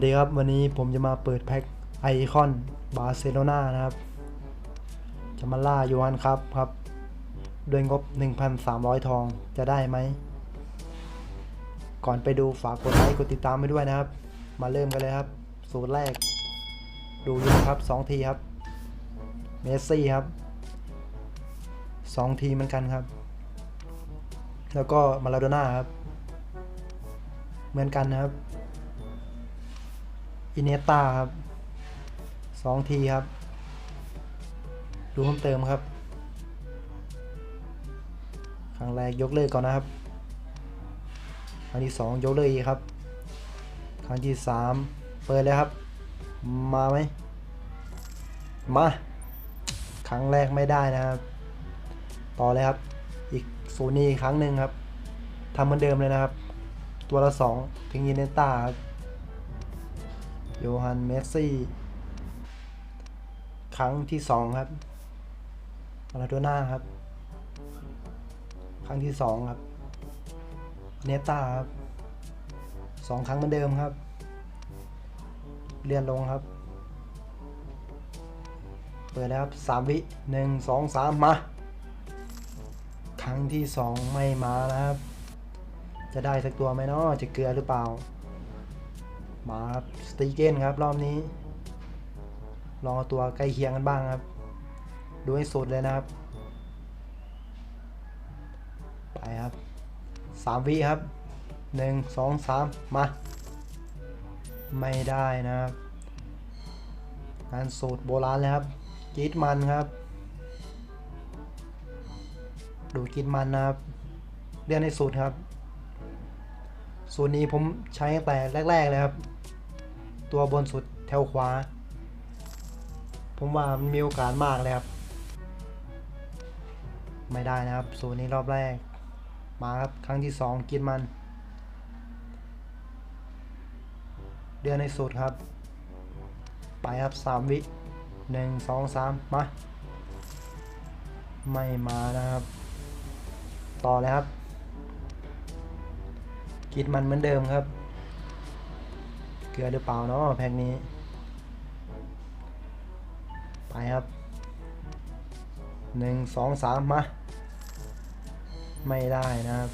วัสดีครับ วันนี้ผมจะมาเปิดแพ็คไอคอนบาร์เซโลนานะครับ จะมาล่ายูฮันครับครับ ด้วยงบ 1,300 ทองจะได้ไหม ก่อนไปดูฝากกดไลค์กดติดตามไปด้วยนะครับ มาเริ่มกันเลยครับ สูตรแรก ดูยูครับ 2 ทีครับ เมสซี่ครับ 2 ทีเหมือนกันครับ แล้วก็มาลาโดน่าครับ เหมือนกันนะครับ อินเนต้าครับสองทีครับ ดูเพิ่มเติมครับ ครั้งแรกยกเลิกก่อนนะครับ ครั้งที่สองยกเลิกอีกครับ ครั้งที่สามเปิดเลยครับ มาไหมมา ครั้งแรกไม่ได้นะครับ ต่อเลยครับ อีกศูนย์นี้อีกครั้งหนึ่งครับทำเหมือนเดิมเลยนะครับ ตัวละสองถึงอินเนต้าครับ โยฮันเมสซี่ ครั้งที่สองครับมาราโดน่าครับ ครั้งที่สองครับ เนต้าครับสองครั้งเหมือนเดิมครับเลื่อนลงครับ เปิดแล้วครับสามวิหนึ่งสองสามมา ครั้งที่สองไม่มานะครับ จะได้สักตัวไหมเนาะจะเกลือหรือเปล่า มาสตีเกนครับ รอบนี้ ลองเอาตัวใกล้เคียงกันบ้างครับ ดูให้สุดเลยนะครับ ไปครับสามวิครับหนึ่งสองสามมา ไม่ได้นะครับงานสูตรโบราณเลยครับกีดมันครับ ดูกีดมันนะครับเรียนให้สุดครับ สูตรนี้ผมใช้ตั้งแต่แรก ๆ เลยครับ ตัวบนสุดแถวขวา ผมว่ามันมีโอกาสมากเลยครับ ไม่ได้นะครับ สูตรนี้รอบแรก มาครับ ครั้งที่สองกินมัน เดือนในสุดครับ ไปครับสามวิหนึ่งสองสามมา ไม่มานะครับ ต่อเลยครับ กินมันเหมือนเดิมครับ เกลือหรือเปล่าเนาะแพ็กนี้ ไปครับหนึ่งสองสามมา ไม่ได้นะครับ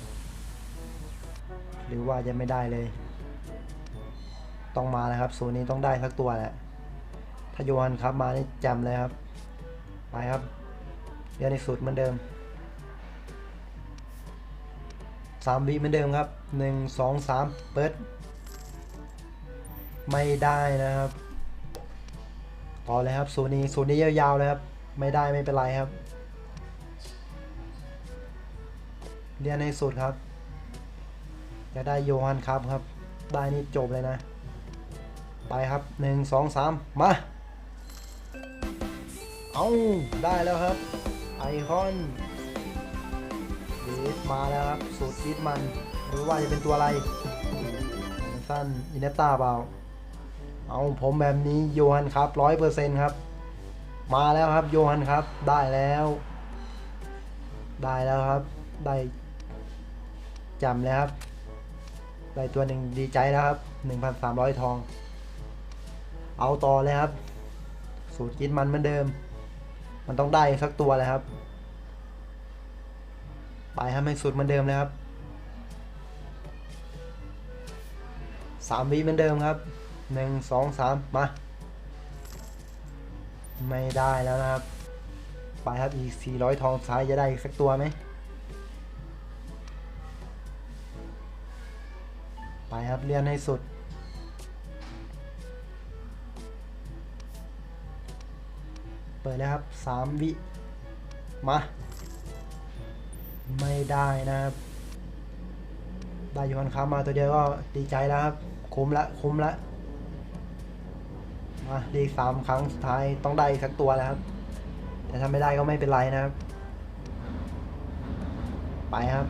หรือว่าจะไม่ได้เลย ต้องมาแล้วครับสูตรนี้ต้องได้สักตัวแหละ ถ้าโยฮันครับมานี่จำเลยครับ ไปครับเรียนในสูตรเหมือนเดิม สามวิเหมือนเดิมครับหนึ่งสองสามเปิด ไม่ได้นะครับ ต่อเลยครับสูตรนี้สูตรนี้ยาวๆเลยครับ ไม่ได้ไม่เป็นไรครับ เรียนให้สุดครับจะได้โยฮันครับครับ ได้นี่จบเลยนะ ไปครับหนึ่งสองสามมา เอาได้แล้วครับ ไอคอน ดีดมาแล้วครับ สูตรดีดมันหรือว่าจะเป็นตัวอะไรสั้นอินเนต้าเปล่า เอาผมแบบนี้โยฮันครับร้อยเปอร์เซ็นครับ มาแล้วครับโยฮันครับได้แล้ว ได้แล้วครับ ได้จำแล้วครับ ได้ตัวหนึ่งดีใจแล้วครับ1,300ทอง เอาต่อเลยครับ สูตรกินมันเหมือนเดิม มันต้องได้สักตัวเลยครับ ไปครับให้สูตรเหมือนเดิมเลยครับสามวิเหมือนเดิมครับหนึ่งสองสามมา ไม่ได้แล้วนะครับ ไปครับอีก400ทองซ้ายจะได้อีกสักตัวไหมไปครับเรียนให้สุด เปิดแล้วครับ3วิ มา ไม่ได้นะครับ ได้ยูฮันค้ามาตัวเดียวก็ดีใจแล้วครับ คุ้มละ คุ้มละ มาดีสามครั้งสุดท้ายต้องได้สักตัวแล้วครับ แต่ถ้าไม่ได้ก็ไม่เป็นไรนะครับ ไปครับ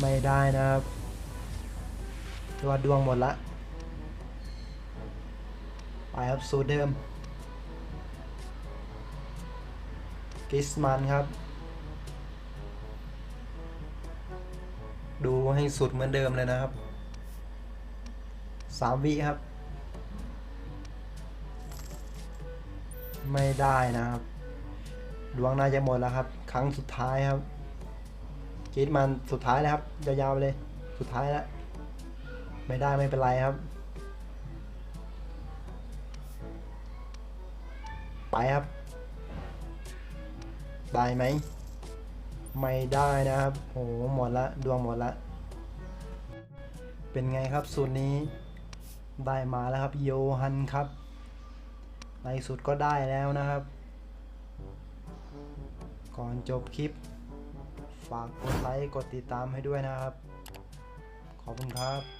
ไม่ได้นะครับตัวดวงหมดละไปครับสูตรเดิมกิสมันครับ ดูให้สุดเหมือนเดิมเลยนะครับสามวิครับ ไม่ได้นะครับดวงน่าจะหมดแล้วครับ ครั้งสุดท้ายครับกรีดมันสุดท้ายแล้วครับยาวๆไปเลย สุดท้ายแล้วไม่ได้ไม่เป็นไรครับ ไปครับ ได้ไหม ไม่ได้นะครับโหหมดละดวงหมดละเป็นไงครับสูตรนี้ได้มาแล้วครับโยฮันครับ ในสุดก็ได้แล้วนะครับ ก่อนจบคลิป ฝากกดไลค์กดติดตามให้ด้วยนะครับ ขอบคุณครับ